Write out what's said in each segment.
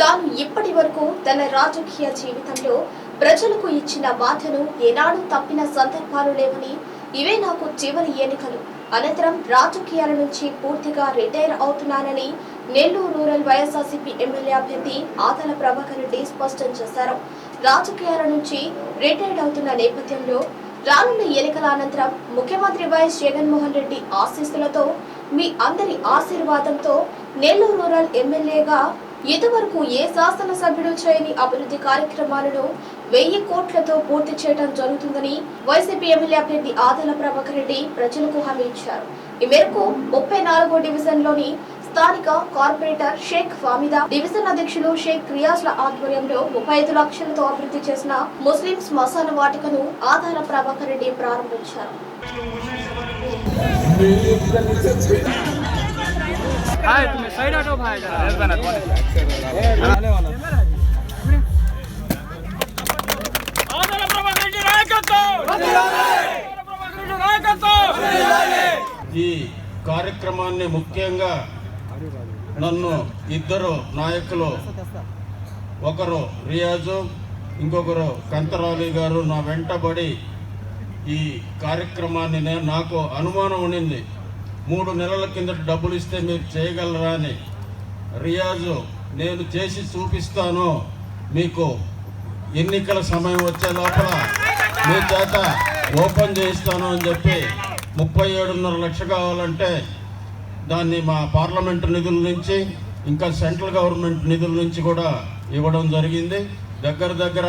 తాను ఇప్పటి వరకు తన రాజకీయ జీవితంలో ప్రజలకు ఇచ్చిన బాధను ఏనాడు తప్పిన సందర్భాలు లేవని ఇవే నాకు చివరి ఎన్నికలు. అనంతరం రాజకీయాల నుంచి పూర్తిగా రిటైర్ అవుతున్నానని నెల్లూరు రూరల్ వైఎస్ఆర్సీపీ ఎమ్మెల్యే అభ్యర్థి ఆతల ప్రభాకర్ రెడ్డి స్పష్టం చేశారు. రాజకీయాల నుంచి రిటైర్డ్ అవుతున్న నేపథ్యంలో రానున్న ఎన్నికల అనంతరం ముఖ్యమంత్రి వైఎస్ జగన్మోహన్ రెడ్డి ఆశీస్సులతో మీ అందరి ఆశీర్వాదంతో నెల్లూరు రూరల్ ఎమ్మెల్యేగా ఇదివరకు ఏ శాసనసభ్యుడు చేయని అభివృద్ధి కార్యక్రమాలను వెయ్యి కోట్లతో పూర్తి చేయడం జరుగుతుందని వైసీపీ ఎమ్మెల్యే అభ్యర్థి ఆదల ప్రభాకర్ రెడ్డి ప్రజలకు హామీ ఇచ్చారు. ఈ మేరకు ముప్పై నాలుగో డివిజన్లోని స్థానిక కార్పొరేటర్ షేక్ ఫామిదా డివిజన్ అధ్యక్షులు షేక్ రియాజ్ల ఆధ్వర్యంలో ముప్పై ఐదు లక్షలతో అభివృద్ధి చేసిన ముస్లిం శ్మశాన వాటికను ఆధార ప్రభాకర్ రెడ్డి ప్రారంభించారు. भाई तुम्हें साइड हटो भाई जरा ఆంధ్ర ప్రభాకర్ రెడ్డి నాయకత్వం ఆంధ్ర ప్రభాకర్ రెడ్డి నాయకత్వం ఈ కార్యక్రమాన్ని ముఖ్యంగా నన్ను ఇద్దరు నాయకులు ఒకరు రియాజు ఇంకొకరు కంతరాలి గారు నా వెంటబడి ఈ కార్యక్రమాన్ని నేను నాకు అనుమానం ఉండింది మూడు నెలల కిందట డబ్బులు ఇస్తే మీరు చేయగలరా అని. రియాజు నేను చేసి చూపిస్తాను. మీకు ఎన్నికల సమయం వచ్చే లోపల మీ చేత ఓపెన్ చేయిస్తాను అని చెప్పి ముప్పై ఏడున్నర లక్ష కావాలంటే దాన్ని మా పార్లమెంట్ నిధుల నుంచి ఇంకా సెంట్రల్ గవర్నమెంట్ నిధుల నుంచి కూడా ఇవ్వడం జరిగింది. దగ్గర దగ్గర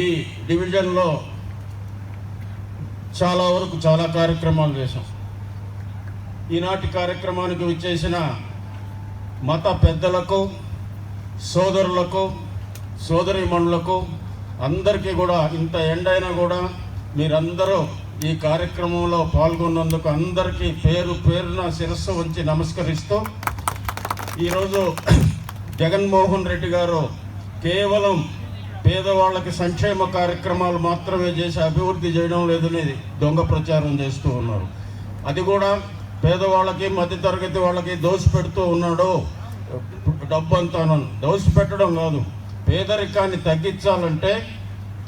ఈ డివిజన్లో చాలా వరకు చాలా కార్యక్రమాలు చేశాం. ఈనాటి కార్యక్రమానికి విచ్చేసిన మత పెద్దలకు సోదరులకు సోదరిమణులకు అందరికీ కూడా ఇంత ఎండైనా కూడా మీరందరూ ఈ కార్యక్రమంలో పాల్గొన్నందుకు అందరికీ పేరు పేరున శిరస్సు ఉంచి నమస్కరిస్తూ ఈరోజు జగన్మోహన్ రెడ్డి గారు కేవలం పేదవాళ్ళకి సంక్షేమ కార్యక్రమాలు మాత్రమే చేసి అభివృద్ధి చేయడం లేదనేది దొంగ ప్రచారం చేస్తూ ఉన్నారు. అది కూడా పేదవాళ్ళకి మధ్యతరగతి వాళ్ళకి దోసి పెడుతూ ఉన్నాడు. డబ్బు అంతాను దోసి పెట్టడం కాదు. పేదరికాన్ని తగ్గించాలంటే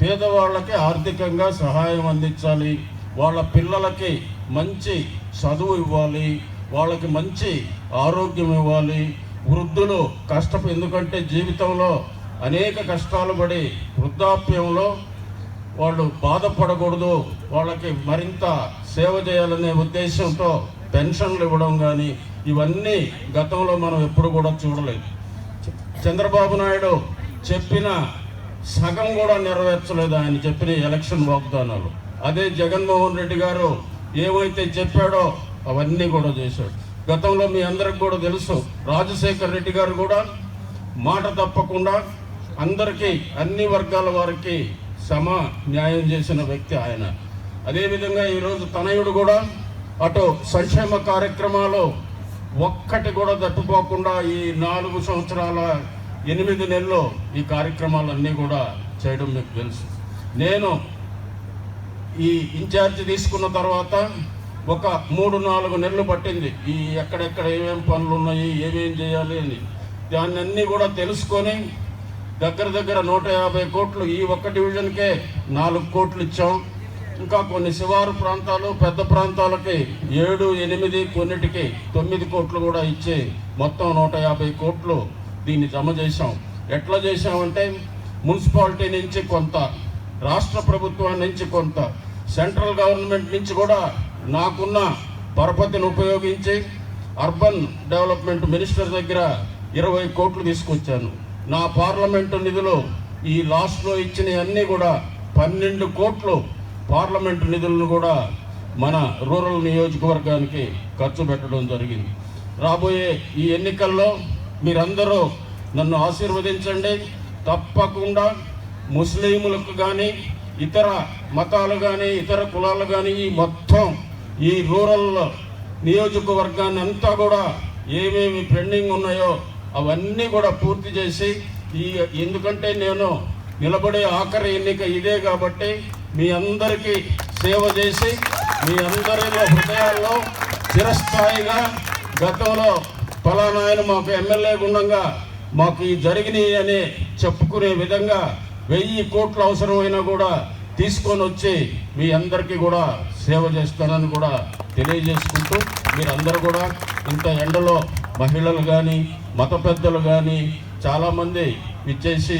పేదవాళ్ళకి ఆర్థికంగా సహాయం అందించాలి. వాళ్ళ పిల్లలకి మంచి చదువు ఇవ్వాలి. వాళ్ళకి మంచి ఆరోగ్యం ఇవ్వాలి. వృద్ధులు కష్టం ఎందుకంటే జీవితంలో అనేక కష్టాలు పడి వృద్ధాప్యంలో వాళ్ళు బాధపడకూడదు వాళ్ళకి మరింత సేవ చేయాలనే ఉద్దేశంతో పెన్షన్లు ఇవ్వడం కానీ ఇవన్నీ గతంలో మనం ఎప్పుడు కూడా చూడలేదు. చంద్రబాబు నాయుడు చెప్పిన సగం కూడా నెరవేర్చలేదు ఆయన చెప్పిన ఎలక్షన్ వాగ్దానాలు. అదే జగన్మోహన్ రెడ్డి గారు ఏమైతే చెప్పాడో అవన్నీ కూడా చేశాడు. గతంలో మీ అందరికి కూడా తెలుసు రాజశేఖర్ రెడ్డి గారు కూడా మాట తప్పకుండా అందరికీ అన్ని వర్గాల వారికి సమ న్యాయం చేసిన వ్యక్తి ఆయన. అదేవిధంగా ఈరోజు తనయుడు కూడా అటు సంక్షేమ కార్యక్రమాలు ఒక్కటి కూడా తట్టుకోకుండా ఈ నాలుగు సంవత్సరాల ఎనిమిది నెలల్లో ఈ కార్యక్రమాలన్నీ కూడా చేయడం మీకు తెలుసు. నేను ఈ ఇన్ఛార్జ్ తీసుకున్న తర్వాత ఒక మూడు నాలుగు నెలలు పట్టింది. ఈ ఎక్కడెక్కడ ఏమేమి పనులు ఉన్నాయి ఏమేం చేయాలి అని. దాన్ని అన్నీ కూడా తెలుసుకొని దగ్గర దగ్గర నూట యాభై కోట్లు ఈ ఒక్క డివిజన్కే నాలుగు కోట్లు ఇచ్చాం. ఇంకా కొన్ని శివారు ప్రాంతాలు పెద్ద ప్రాంతాలకి ఏడు ఎనిమిది కొన్నిటికి తొమ్మిది కోట్లు కూడా ఇచ్చి మొత్తం నూట యాభై కోట్లు దీన్ని జమ చేశాం. ఎట్లా చేశామంటే మున్సిపాలిటీ నుంచి కొంత రాష్ట్ర ప్రభుత్వం నుంచి కొంత సెంట్రల్ గవర్నమెంట్ నుంచి కూడా నాకున్న పరపతిని ఉపయోగించి అర్బన్ డెవలప్మెంట్ మినిస్టర్ దగ్గర ఇరవై కోట్లు తీసుకొచ్చాను. నా పార్లమెంటు నిధులు ఈ లాస్ట్లో ఇచ్చినవన్నీ కూడా పన్నెండు కోట్లు పార్లమెంటు నిధులను కూడా మన రూరల్ నియోజకవర్గానికి ఖర్చు పెట్టడం జరిగింది. రాబోయే ఈ ఎన్నికల్లో మీరందరూ నన్ను ఆశీర్వదించండి. తప్పకుండా ముస్లింలకు కానీ ఇతర మతాలు కానీ ఇతర కులాలు కానీ ఈ మొత్తం ఈ రూరల్ నియోజకవర్గాన్ని అంతా కూడా ఏమేమి పెండింగ్ ఉన్నాయో అవన్నీ కూడా పూర్తి చేసి ఈ ఎందుకంటే నేను నిలబడే ఆఖరి ఎన్నిక ఇదే కాబట్టి మీ అందరికీ సేవ చేసి మీ అందరిలో హృదయాల్లో చిరస్థాయిగా గతంలో ఫలానా ఆయన మాకు ఎమ్మెల్యే గుండంగా మాకు ఈ జరిగినాయి అని చెప్పుకునే విధంగా వెయ్యి కోట్లు అవసరమైనా కూడా తీసుకొని వచ్చి మీ అందరికీ కూడా సేవ చేస్తానని కూడా తెలియజేసుకుంటూ మీరందరూ కూడా ఇంత ఎండలో మహిళలు కానీ మత పెద్దలు కానీ చాలామంది ఇచ్చేసి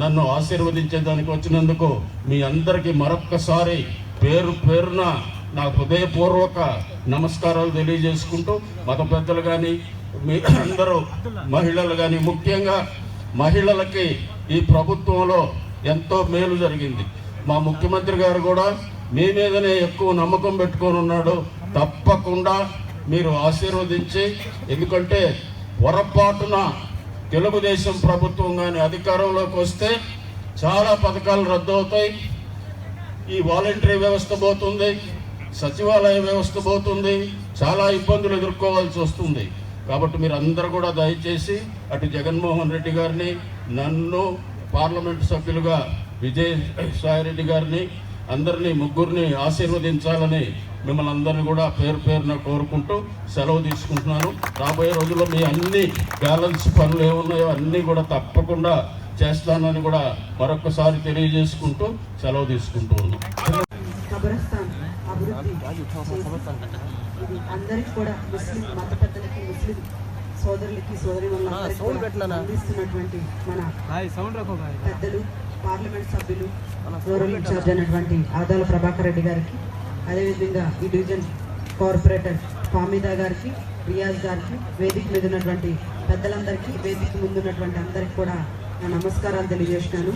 నన్ను ఆశీర్వదించేదానికి వచ్చినందుకు మీ అందరికీ మరొక్కసారి పేరు పేరున నా హృదయపూర్వక నమస్కారాలు తెలియజేసుకుంటూ మత పెద్దలు కానీ మీ అందరూ మహిళలు కానీ ముఖ్యంగా మహిళలకి ఈ ప్రభుత్వంలో ఎంతో మేలు జరిగింది. మా ముఖ్యమంత్రి గారు కూడా మీ మీదనే ఎక్కువ నమ్మకం పెట్టుకొని ఉన్నాడు. తప్పకుండా మీరు ఆశీర్వదించి ఎందుకంటే పొరపాటున తెలుగుదేశం ప్రభుత్వం కానీ అధికారంలోకి వస్తే చాలా పథకాలు రద్దు అవుతాయి ఈ వాలంటరీ వ్యవస్థ పోతుంది సచివాలయ వ్యవస్థ పోతుంది చాలా ఇబ్బందులు ఎదుర్కోవాల్సి వస్తుంది. కాబట్టి మీరు అందరూ కూడా దయచేసి అటు జగన్మోహన్ రెడ్డి గారిని నన్ను పార్లమెంట్ సభ్యులుగా విజయసాయి రెడ్డి గారిని అందరినీ ముగ్గురిని ఆశీర్వదించాలని మిమ్మల్ని అందరినీ కూడా పేరు పేరున కోరుకుంటూ సెలవు తీసుకుంటున్నాను. రాబోయే రోజుల్లో మీ అన్ని బ్యాలెన్స్ పనులు ఏమున్నాయో అన్నీ కూడా తప్పకుండా చేస్తానని కూడా మరొకసారి తెలియజేసుకుంటూ సెలవు తీసుకుంటూ ఉన్నాను. ఇది అందరికి కూడా ముస్లిం మత పెద్దలకి ముస్లిం సోదరులకి సోదరి అందిస్తున్నటువంటి మన పెద్దలు పార్లమెంట్ సభ్యులు ఇన్ఛార్జ్ అయినటువంటి ఆదాల ప్రభాకర్ రెడ్డి గారికి అదేవిధంగా ఈ డివిజన్ కార్పొరేటర్ ఫామిదా గారికి రియాజ్ గారికి వేదిక మీద ఉన్నటువంటి పెద్దలందరికీ వేదిక ముందు ఉన్నటువంటి అందరికి కూడా నా నమస్కారాలు తెలియజేస్తున్నాను.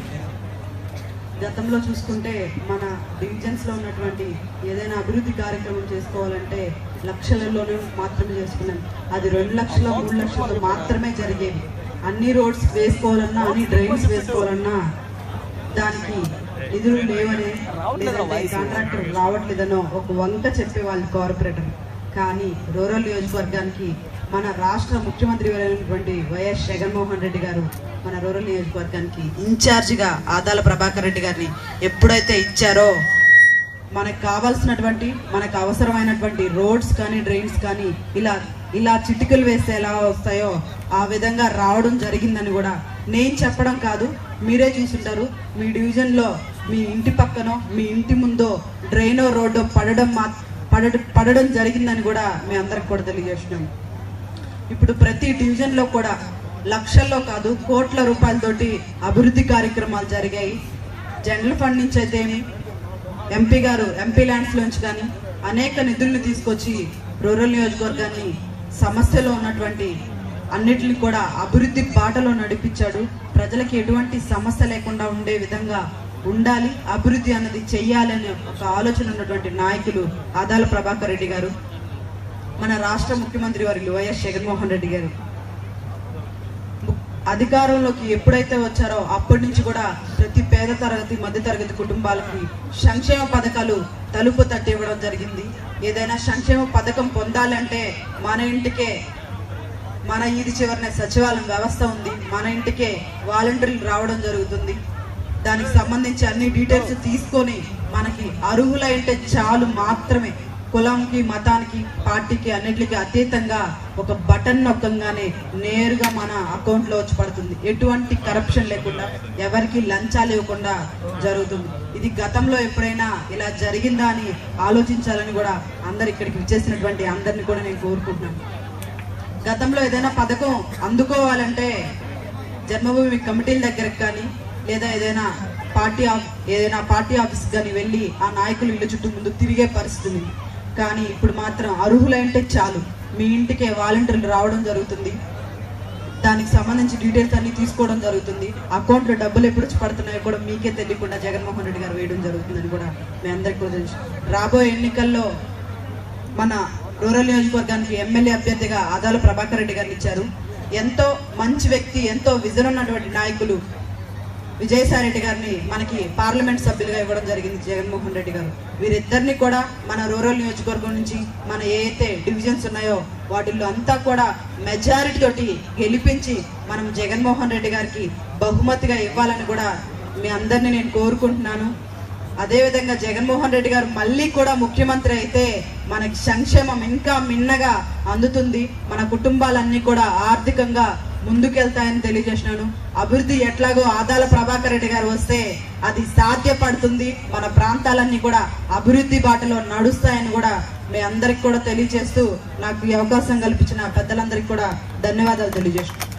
గతంలో చూసుకుంటే మన డివిజన్స్లో ఉన్నటువంటి ఏదైనా అభివృద్ధి కార్యక్రమం చేసుకోవాలంటే లక్షలలోనే మాత్రమే చేసుకున్నాం. అది రెండు లక్షల మూడు లక్షలతో మాత్రమే జరిగేవి అన్ని రోడ్స్ వేసుకోవాలన్నా అన్ని డ్రైన్స్ వేసుకోవాలన్నా దానికి నిధులు లేవనే కాంట్రాక్టర్ రావట్లేదనో ఒక వంక చెప్పే వాళ్ళు కార్పొరేటర్. కానీ రూరల్ నియోజకవర్గానికి మన రాష్ట్ర ముఖ్యమంత్రి అయినటువంటి వైఎస్ జగన్మోహన్ రెడ్డి గారు మన రూరల్ నియోజకవర్గానికి ఇన్ఛార్జిగా ఆదాల ప్రభాకర్ రెడ్డి గారిని ఎప్పుడైతే ఇచ్చారో మనకు కావాల్సినటువంటి మనకు అవసరమైనటువంటి రోడ్స్ కానీ డ్రైన్స్ కానీ ఇలా ఇలా చిటికలు వేస్తే ఎలా వస్తాయో ఆ విధంగా రావడం జరిగిందని కూడా నేను చెప్పడం కాదు మీరే చూసుంటారు. మీ డివిజన్లో మీ ఇంటి పక్కనో మీ ఇంటి ముందో డ్రైనో రోడ్డు పడడం మా పడడం పడడం జరిగిందని కూడా మీ అందరికి కూడా తెలియజేసినాం ఇప్పుడు ప్రతి డివిజన్లో కూడా లక్షల్లో కాదు కోట్ల రూపాయలతోటి అభివృద్ధి కార్యక్రమాలు జరిగాయి. జనరల్ ఫండ్ నుంచి అయితే ఎంపీ గారు ఎంపీ ల్యాండ్స్లోంచి కానీ అనేక నిధులను తీసుకొచ్చి రూరల్ నియోజకవర్గాన్ని సమస్యలో ఉన్నటువంటి అన్నిటిని కూడా అభివృద్ధి బాటలో నడిపించాడు. ప్రజలకి ఎటువంటి సమస్య లేకుండా ఉండే విధంగా ఉండాలి అభివృద్ధి అన్నది చెయ్యాలనే ఒక ఆలోచన ఉన్నటువంటి నాయకులు ఆదాల ప్రభాకర్ రెడ్డి గారు మన రాష్ట్ర ముఖ్యమంత్రి వారు వైఎస్ జగన్మోహన్ రెడ్డి గారు. అధికారంలోకి ఎప్పుడైతే వచ్చారో అప్పటి నుంచి కూడా ప్రతి పేద తరగతి మధ్య తరగతి కుటుంబాలకి సంక్షేమ పథకాలు తలుపు తట్టి ఇవ్వడం జరిగింది. ఏదైనా సంక్షేమ పథకం పొందాలంటే మన ఇంటికే మన ఈది చివరిన సచివాలయం వ్యవస్థ ఉంది. మన ఇంటికే వాలంటీర్లు రావడం జరుగుతుంది. దానికి సంబంధించి అన్ని డీటెయిల్స్ తీసుకొని మనకి అర్హులైతే చాలు మాత్రమే కులంకి మతానికి పార్టీకి అన్నిటికీ అతీతంగా ఒక బటన్ నొక్కంగానే నేరుగా మన అకౌంట్లో వచ్చి పడుతుంది. ఎటువంటి కరప్షన్ లేకుండా ఎవరికి లంచాలు ఇవ్వకుండా జరుగుతుంది. ఇది గతంలో ఎప్పుడైనా ఇలా జరిగిందా అని ఆలోచించాలని కూడా అందరు ఇక్కడికి విచ్చేసినటువంటి అందరిని కూడా నేను కోరుకుంటున్నాను. గతంలో ఏదైనా పథకం అందుకోవాలంటే జన్మభూమి కమిటీల దగ్గరకు కానీ లేదా ఏదైనా పార్టీ ఆఫ్ ఏదైనా పార్టీ ఆఫీస్ కానీ వెళ్ళి ఆ నాయకులు ఇళ్ళ చుట్టూ ముందు తిరిగే పరిస్థితి కానీ ఇప్పుడు మాత్రం అర్హులంటే చాలు. మీ ఇంటికే వాలంటీర్లు రావడం జరుగుతుంది. దానికి సంబంధించి డీటెయిల్స్ అన్ని తీసుకోవడం జరుగుతుంది. అకౌంట్లో డబ్బులు ఎప్పుడు వచ్చి పడుతున్నాయో కూడా మీకే తెలియకుండా జగన్మోహన్ రెడ్డి గారు వేయడం జరుగుతుందని కూడా మీ అందరికీ కూడా తెలుసు. రాబోయే ఎన్నికల్లో మన రూరల్ నియోజకవర్గానికి ఎమ్మెల్యే అభ్యర్థిగా ఆదాల ప్రభాకర్ రెడ్డి గారిని ఇచ్చారు. ఎంతో మంచి వ్యక్తి ఎంతో విజన్ ఉన్నటువంటి నాయకులు విజయసాయి రెడ్డి గారిని మనకి పార్లమెంట్ సభ్యులుగా ఇవ్వడం జరిగింది జగన్మోహన్ రెడ్డి గారు. వీరిద్దరిని కూడా మన రూరల్ నియోజకవర్గం నుంచి మన ఏ డివిజన్స్ ఉన్నాయో వాటిల్లో అంతా కూడా మెజారిటీ తోటి గెలిపించి మనం జగన్మోహన్ రెడ్డి గారికి బహుమతిగా ఇవ్వాలని కూడా మీ అందరినీ నేను కోరుకుంటున్నాను. అదేవిధంగా జగన్మోహన్ రెడ్డి గారు మళ్ళీ కూడా ముఖ్యమంత్రి అయితే మనకి సంక్షేమం ఇంకా మిన్నగా అందుతుంది. మన కుటుంబాలన్నీ కూడా ఆర్థికంగా ముందుకెళ్తాయని తెలియజేసినాను అభివృద్ధి ఎట్లాగో ఆదాల ప్రభాకర్ రెడ్డి గారు వస్తే అది సాధ్యపడుతుంది. మన ప్రాంతాలన్నీ కూడా అభివృద్ధి బాటలో నడుస్తాయని కూడా మీ అందరికి కూడా తెలియజేస్తూ నాకు ఈ అవకాశం కల్పించిన పెద్దలందరికీ కూడా ధన్యవాదాలు తెలియజేస్తున్నాను.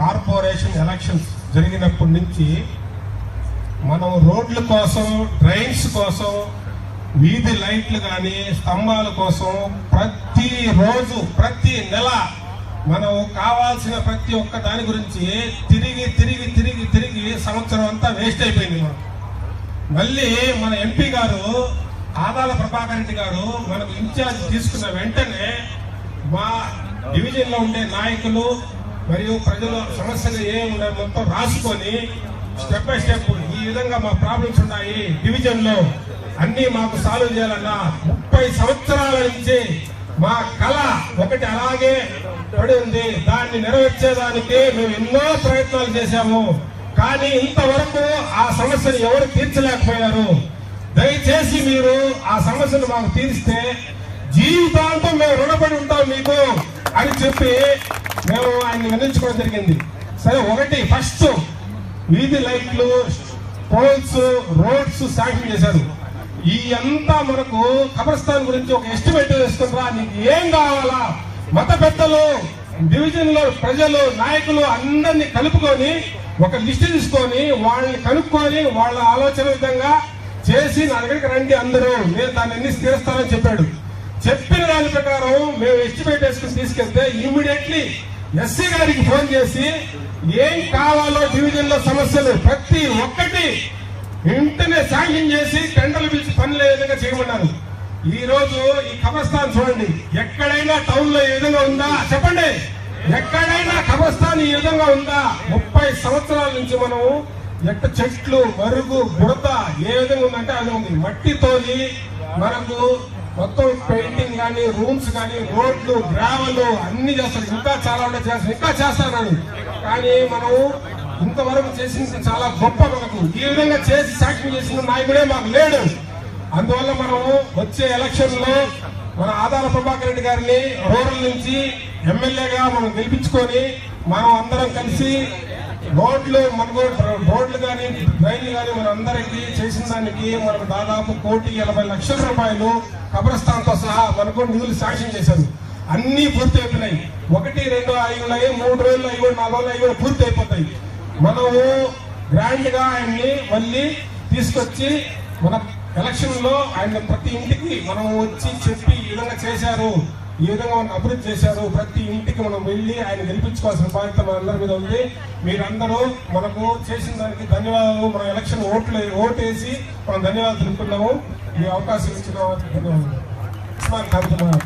కార్పొరేషన్ ఎలక్షన్స్ జరిగినప్పటి నుంచి మనం రోడ్ల కోసం డ్రైన్స్ కోసం వీధి లైట్లు కానీ స్తంభాల కోసం ప్రతి రోజు ప్రతి నెల మనం కావాల్సిన ప్రతి ఒక్క దాని గురించి తిరిగి తిరిగి తిరిగి తిరిగి సంవత్సరం అంతా వేస్ట్ అయిపోయింది మనం. మళ్ళీ మన ఎంపీ గారు ఆదాల ప్రభాకర్ రెడ్డి గారు మనకు ఇన్ఛార్జ్ తీసుకున్న వెంటనే మా డివిజన్లో ఉండే నాయకులు మరియు ప్రజల సమస్యలు ఏ ఉన్నాయి మొత్తం రాసుకొని స్టెప్ బై స్టెప్ ఈ విధంగా మా ప్రాబ్లమ్స్ ఉన్నాయి డివిజన్లో. అన్నీ మాకు సాల్వ్ చేయాలన్నా ముప్పై సంవత్సరాల నుంచి మా కళ ఒకటి అలాగే పడి ఉంది దాన్ని నెరవేర్చేదానికి మేము ఎన్నో ప్రయత్నాలు చేశాము. కానీ ఇంతవరకు ఆ సమస్యను ఎవరు తీర్చలేకపోయారు. దయచేసి మీరు ఆ సమస్యను మాకు తీరిస్తే జీవితాంతం మేము రుణపడి ఉంటాం మీకు అని చెప్పి మేము ఆయన్ని వినించుకోవడం జరిగింది. సరే ఒకటి ఫస్ట్ వీధి లైట్లు పోల్స్ రోడ్స్ శాంక్షన్ చేశారు. ఈ అంతా మనకు కబ్రస్థాన్ గురించి ఒక ఎస్టిమేట్ వేసుకుంటారా? నీకు ఏం కావాలా? మత పెద్దలు డివిజన్లో ప్రజలు నాయకులు అందరినీ కలుపుకొని ఒక లిస్ట్ తీసుకొని వాళ్ళని కనుక్కొని వాళ్ళ ఆలోచన విధంగా చేసి నా దగ్గరికి రండి అందరూ. నేను దాన్ని అన్ని తీరుస్తానని చెప్పాడు. చెప్పిన దాని ప్రకారం మేము ఎస్టిమేట్ వేసుకుని తీసుకెళ్తే ఇమ్మీడియట్లీ ఎస్సీ గారికి ఫోన్ చేసి ఏం కావాలో డివిజన్లో సమస్యలు ప్రతి ఒక్కటి వెంటనే శాంక్షన్ చేసి టెండర్లు పిలిచి పనులు ఏ విధంగా చేయమన్నారు. ఈ రోజు ఈ కబస్థాన్ చూడండి. ఎక్కడైనా టౌన్లో ఈ విధంగా ఉందా? చెప్పండి. ఎక్కడైనా కబస్థాన్ ఈ విధంగా ఉందా? ముప్పై సంవత్సరాల నుంచి మనం ఎట్ట చెట్లు మరుగు బుడత ఏ విధంగా ఉందంటే అది ఉంది. మట్టితోని మనకు మొత్తం పెయింటింగ్ కానీ రూమ్స్ కానీ రోడ్లు గ్రావెల్ అన్ని చేస్తారు. ఇంకా చాలా ఉండే చేస్తారు. ఇంకా చేస్తారని కానీ మనం ఇంతవరకు చేసింది చాలా గొప్ప మనకు. ఈ విధంగా చేసి సాక్ష్యం చేసిన నాయకుడే మాకు లేడు. అందువల్ల మనము వచ్చే ఎలక్షన్లో మన ఆదాల ప్రభాకర్ రెడ్డి గారిని రూరల్ నుంచి ఎమ్మెల్యేగా మనం గెలిపించుకొని మనం అందరం కలిసి రోడ్లు మనకు రోడ్లు కానీ డ్రైన్లు కానీ మన అందరికీ చేసిన దానికి మనకు దాదాపు కోటి ఎనభై లక్షల రూపాయలు కబ్రస్థాన్తో సహా మనకు నిధులు శాంక్షన్ చేశారు. అన్ని పూర్తి అయిపోయినాయి ఒకటి రెండు అయి ఉన్నాయి. మూడు రోజులు అవి నాలుగు రోజులు అవి పూర్తి అయిపోతాయి మనము గ్రాండ్గా ఆయన్ని మళ్ళీ తీసుకొచ్చి మన ఎలక్షన్లో ఆయన ప్రతి ఇంటికి మనం వచ్చి చెప్పి ఈ విధంగా చేశారు ఈ విధంగా మనం అభివృద్ధి చేశారు ప్రతి ఇంటికి మనం వెళ్ళి ఆయన గెలిపించుకోవాల్సిన బాధ్యత మనందరి మీద ఉంది. మీరందరూ మనకు చేసిన దానికి ధన్యవాదాలు. మన ఎలక్షన్ ఓట్లు ఓటేసి మనం ధన్యవాదాలు తెలుపుకున్నాము ఈ అవకాశం ఇచ్చిన ధన్యవాదాలు.